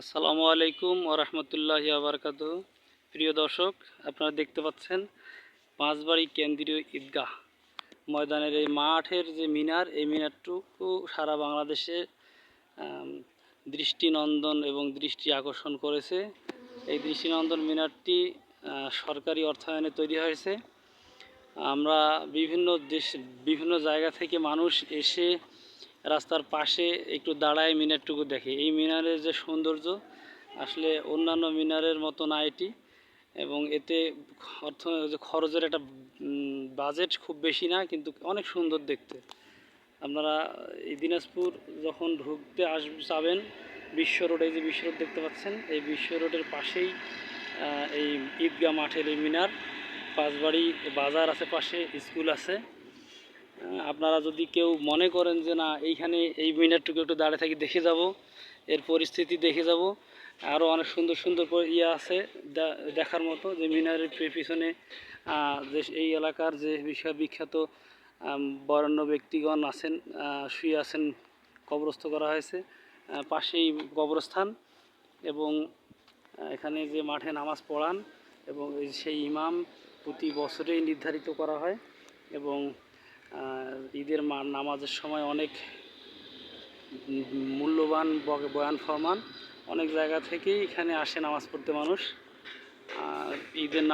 আসসালামু আলাইকুম ওরহমতুল্লাহি আবরকাত প্রিয় দর্শক, আপনারা দেখতে পাচ্ছেন পাঁচবাড়ি কেন্দ্রীয় ঈদগাহ। ময়দানের এই মাঠের যে মিনার, এই মিনারটুকু সারা বাংলাদেশে দৃষ্টিনন্দন এবং দৃষ্টি আকর্ষণ করেছে। এই দৃষ্টিনন্দন মিনারটি সরকারি অর্থায়নে তৈরি হয়েছে। আমরা বিভিন্ন দেশ, বিভিন্ন জায়গা থেকে মানুষ এসে রাস্তার পাশে একটু দাঁড়ায় মিনারটুকু দেখে। এই মিনারের যে সৌন্দর্য, আসলে অন্যান্য মিনারের মতো না এটি। এবং এতে অর্থ খরচের একটা বাজেট খুব বেশি না, কিন্তু অনেক সুন্দর দেখতে। আপনারা এই দিনাজপুর যখন ঢুকতে আস, যাবেন, বিশ্ব রোডে যে বিশ্ব রোড দেখতে পাচ্ছেন, এই বিশ্ব রোডের পাশেই এই ঈদগাহ মাঠের এই মিনার। পাঁচবাড়ি বাজার আছে পাশে, স্কুল আছে। আপনারা যদি কেউ মনে করেন যে না, এইখানে এই মিনারটুকু একটু দাঁড়িয়ে থাকি, দেখে যাব, এর পরিস্থিতি দেখে যাব। আরও অনেক সুন্দর সুন্দর ইয়ে আছে দেখার মতো যে মিনারের পিছনে যে এই এলাকার যে বিখ্যাত বরেণ্য ব্যক্তিগণ আছেন শুয়ে আছেন, কবরস্থ করা হয়েছে পাশেই কবরস্থান এবং এখানে যে মাঠে নামাজ পড়ান এবং সেই ইমাম প্রতি বছরেই নির্ধারিত করা হয় এবং ঈদের মা নামাজের সময় অনেক মূল্যবান বয়ান ফরমান। অনেক জায়গা থেকেই এখানে আসে নামাজ পড়তে মানুষ। আর ঈদের